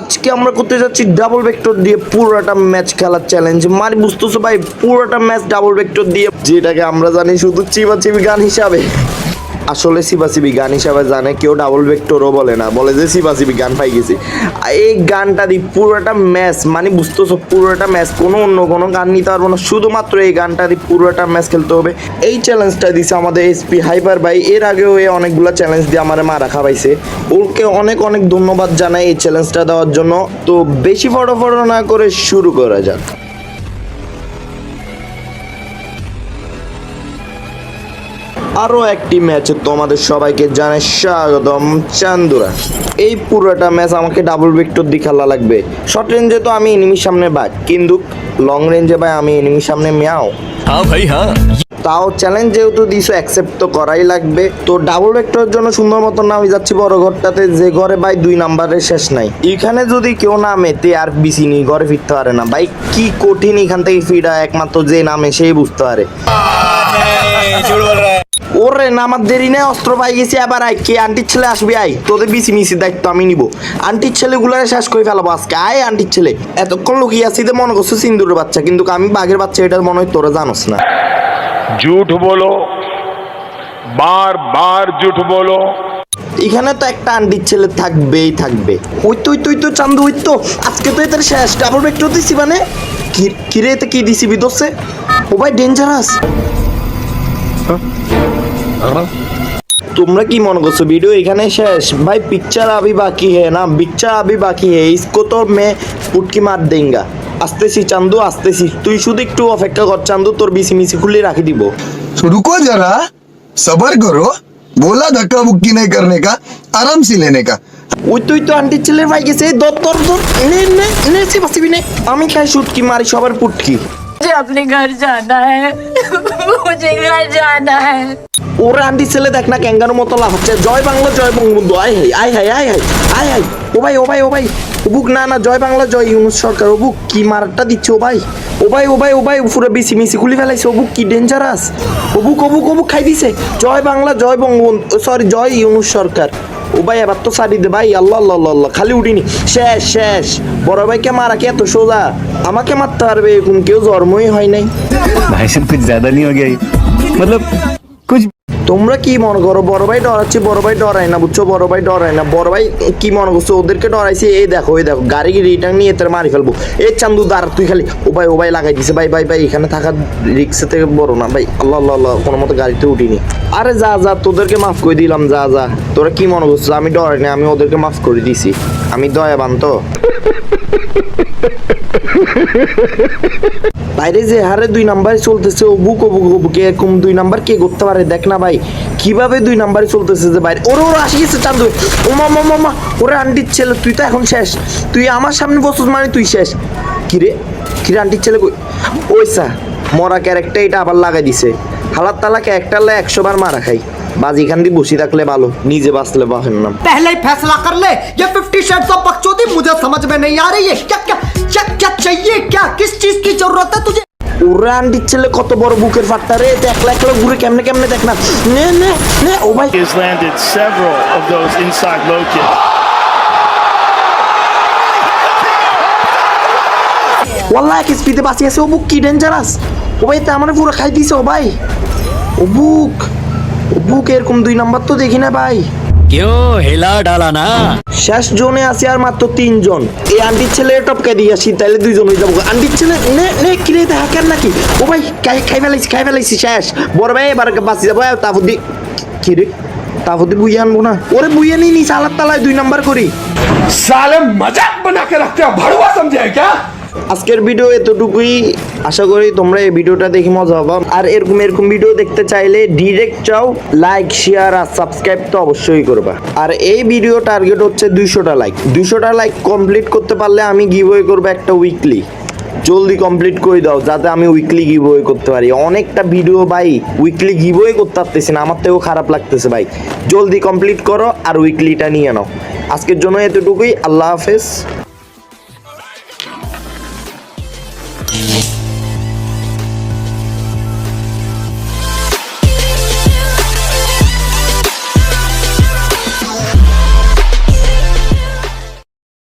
আজকে আমরা করতে যাচ্ছি ডাবল ভেক্টর দিয়ে পুরোটা ম্যাচ খেলার চ্যালেঞ্জ মানে বুঝতেছো ভাই? পুরোটা ম্যাচ ডাবল ভেক্টর দিয়ে। যেটাকে আমরা জানি শুধু চিবা চিবি গান হিসাবে। আসলে সিবাসিবি গান হিসাবে জানে, কেউ ডাবল ভেক্টরও বলে না। বলে যে সিবাসিবি গান পাই গেছি। এই গানটা দিয়ে পুরোটা ম্যাচ মানে বুঝতেছো, পুরোটা ম্যাচ কোনো অন্য কোনো গান নিতে পারব না। শুধুমাত্র এই গানটা দিয়ে পুরোটা ম্যাচ খেলতে হবে। এই চ্যালেঞ্জটা দিছে আমাদের এসপি হাইপার ভাই। এর আগেও এ অনেকগুলো চ্যালেঞ্জ দিয়ে আমার মা রাখা পাইছে ওকে অনেক অনেক ধন্যবাদ জানাই এই চ্যালেঞ্জটা দেওয়ার জন্য। তো বেশি ফটো ফটো না করে শুরু করা যাক। আরও একটি ম্যাচে তোমাদের সবাইকে জানে স্বাগতম চান্দুরা। এই পুরোটা ম্যাচ আমাকে ডাবল ভিক্টর দি খেলা লাগবে। শর্ট রেঞ্জে তো আমি এনিমির সামনে বাই কিন্তু লং রেঞ্জে ভাই আমি এনিমির সামনে মেয়াও হ্যাঁ ভাই হ্যাঁ। তাও চ্যালেঞ্জ যেহেতু দিছো অ্যাকসেপ্ট তো করাই লাগবে। তো ডাবল ভেক্টরের জন্য সুন্দর মতন নামে যাচ্ছি বড় ঘরটাতে যে ঘরে ভাই দুই নাম্বারের শেষ নাই। এখানে যদি কেউ নামে তে আর বিসি নি ঘরে ফিরতে পারে না। ভাই কি কঠিন এখান থেকে ফিরা একমাত্র যে নামে সেই বুঝতে পারে। ওরে না আমার দেরি নেই অস্ত্র পাই গেছি আবার আয়। কে আন্টির ছেলে আসবি? আয় তোদের বিসি মিসি দায়িত্ব আমি নিব। আন্টির ছেলেগুলোরে শেষ করে ফেলাবো আজকে। আয় আন্টির ছেলে। এতক্ষণ লুকিয়ে আছি তো মনে করছ সিন্দুরের বাচ্চা কিন্তু আমি বাঘের বাচ্চা এটার মনে হয় তোরা জানোস না। জুট বলো। বার বার জুট বলো। এখানে তো একটা আন্টির ছেলে থাকবেই থাকবে। ওই তুই তুই তো চান্দু ওই তো। আজকে তো এদের শেষ। ডাবল একটু দিছি মানে? কিরে এতে কি দিছি বিদসে ও ভাই ডেঞ্জারাস তোমরা কি মনে করছো ভিডিও এখানে শেষ ভাই পিকচার আবি বাকি হে না পিকচার আবি বাকি হে ইসকো তো মে পুটকি মার দেঙ্গা আসতেছি চান্দু আসতেছি তুই শুধু একটু অপেক্ষা কর চান্দু তোর বিসি মিসি খুলে রাখি দিব तो रुको जरा सबर करो बोला धक्का मुक्की नहीं करने का आराम से लेने का ওই তুই তো আন্টির ছেলের ভাই গেছে এই দর দর দর নে নে নে সে বাসিবি নে আমি খাই শুটকি মারি সবার পুটকি मुझे अपने घर जाना है मुझे घर जाना है ওরা আন্টি ছেলে দেখ না ক্যাঙ্গার মতো হচ্ছে। জয় বাংলা জয় বঙ্গবন্ধু। আয় হাই আয় হাই আয় হাই আয় হাই ও ভাই ও ভাই ও ভাই। অবুক না না জয় বাংলা জয় ইউনুস সরকার। ও বুক কি মারটা দিচ্ছে ও ভাই? ও ভাই ও ভাই ও ভাই পুরো বেশি মিসি খুলি ফেলাইছে। অবুক কি ডেঞ্জারাস ও বুক ও বুক খাই দিছে। জয় বাংলা জয় বঙ্গবন্ধু সরি জয় ইউনুস সরকার। ও ভাই এবার তো সারি দে ভাই। আল্লাহ আল্লাহ আল্লাহ খালি উঠিনি। শেষ শেষ। বড় ভাইকে মারা কে এত সোজা? আমাকে মারতে পারবে এরকম কেউ জন্মই হয় নাই। ভাই সব কিছু জ্যাদা নিয়ে গেই মতলব তোমরা কি মনে করো, বড় ভাই ডরাচ্ছে, বড় ভাই ডরায় না, বুঝছ? বড় ভাই ডরায় না, বড় ভাই কি মনে করছ? ওদেরকে ডরাইছে, এই দেখো এই দেখো, গাড়ি রিটার্ন নিয়ে তোর মারি ফেলব? এই চান্দু, দাঁড়, তুই খালি, ও ভাই ও ভাই লাগাই দিছে, ভাই ভাই ভাই, এখানে থাকা রিক্সা থেকে বড় না, ভাই, আল্লাহ আল্লাহ কোনো মতো গাড়িতে উঠিনি। আরে যা যা, তোদেরকে মাফ করে দিলাম, যা যা, তোরা কি মনে করছ আমি ডরাই না আমি ওদেরকে মাফ করে দিছি। আমি দয়াবান তো। বাইরে যে হারে দুই নাম্বারে চলতেছে, ও বুক ও বুক ও বুক, এরকম দুই নাম্বার কে করতে পারে? দেখ না ভাই। কিভাবে দুই নাম্বারে চলতেছে যে বাইরে ওরে ওরা আসি গেছে চান্দু ও মা মা মা ওরে আন্টির ছেলে তুই তো এখন শেষ তুই আমার সামনে বসুস মানে তুই শেষ কিরে কিরে আন্টির ছেলে কই ওইসা মরা ক্যারেক্টার এটা আবার লাগাই দিছে হালাত তালা ক্যারেক্টার লাই একশো বার মারা খাই বাজি খান দিয়ে বসে থাকলে ভালো নিজে বাঁচলে বাহের নাম पहले ही फैसला कर ले ये फिफ्टी शेड्स ऑफ बकचोदी मुझे समझ में नहीं आ रही है क्या क्या क्या क्या चाहिए क्या किस चीज की जरूरत है तुझे ওরা আন্টির ছেলে কত বড় বুকের ফাটটা রে? দেখ একলা ঘুরে কেমনে কেমনে দেখ না। নে নে নে ও ভাই। Has landed several of those inside low kicks. ওয়াল্লাহ এক স্পিডে বাঁচি আছে। ও বুক কি ডেঞ্জারাস ও ভাই তা আমার পুরো খাই দিছে ও ভাই। ও বুক। ও বুক এরকম দুই নাম্বার তো দেখি না ভাই। কেউ হেলা ডালা না। শেষ জোনে আছে আর মাত্র তিনজন। এই আন্টির ছেলে টপকে দিয়ে আসি তাহলে দুইজন হয়ে যাব। আন্টির ছেলে নে নে কিরে কেন নাকি? ও ভাই খাই ফেলাইছি খাই ফেলাইছি শেষ। বড় ভাই এবার বাঁচি যাব। তারপর দি কিরে? তারপর দি বুঝে আনব না? ওরে বুঝে নিই নি সালার তালায় দুই নাম্বার করি। সালে মজাক বানাকে রাখতে ভাড়ুয়া সমঝে ক্যা আজকের ভিডিও এতটুকুই। আশা করি তোমরা এই ভিডিওটা দেখে মজা পাবা। আর এরকম এরকম ভিডিও দেখতে চাইলে ডিরেক্ট চাও লাইক শেয়ার আর সাবস্ক্রাইব তো অবশ্যই করবা। আর এই ভিডিও টার্গেট হচ্ছে দুইশোটা লাইক দুইশোটা লাইক কমপ্লিট করতে পারলে আমি গিভওয়ে করব একটা উইকলি জলদি কমপ্লিট করে দাও, যাতে আমি উইকলি গিভওয়ে করতে পারি। অনেকটা ভিডিও ভাই উইকলি গিভওয়ে করতে পারতেছি না। আমার থেকেও খারাপ লাগতেছে ভাই। জলদি কমপ্লিট করো আর উইকলিটা নিয়ে নাও। আজকের জন্য এতটুকুই। আল্লাহ হাফেজ। Thank you.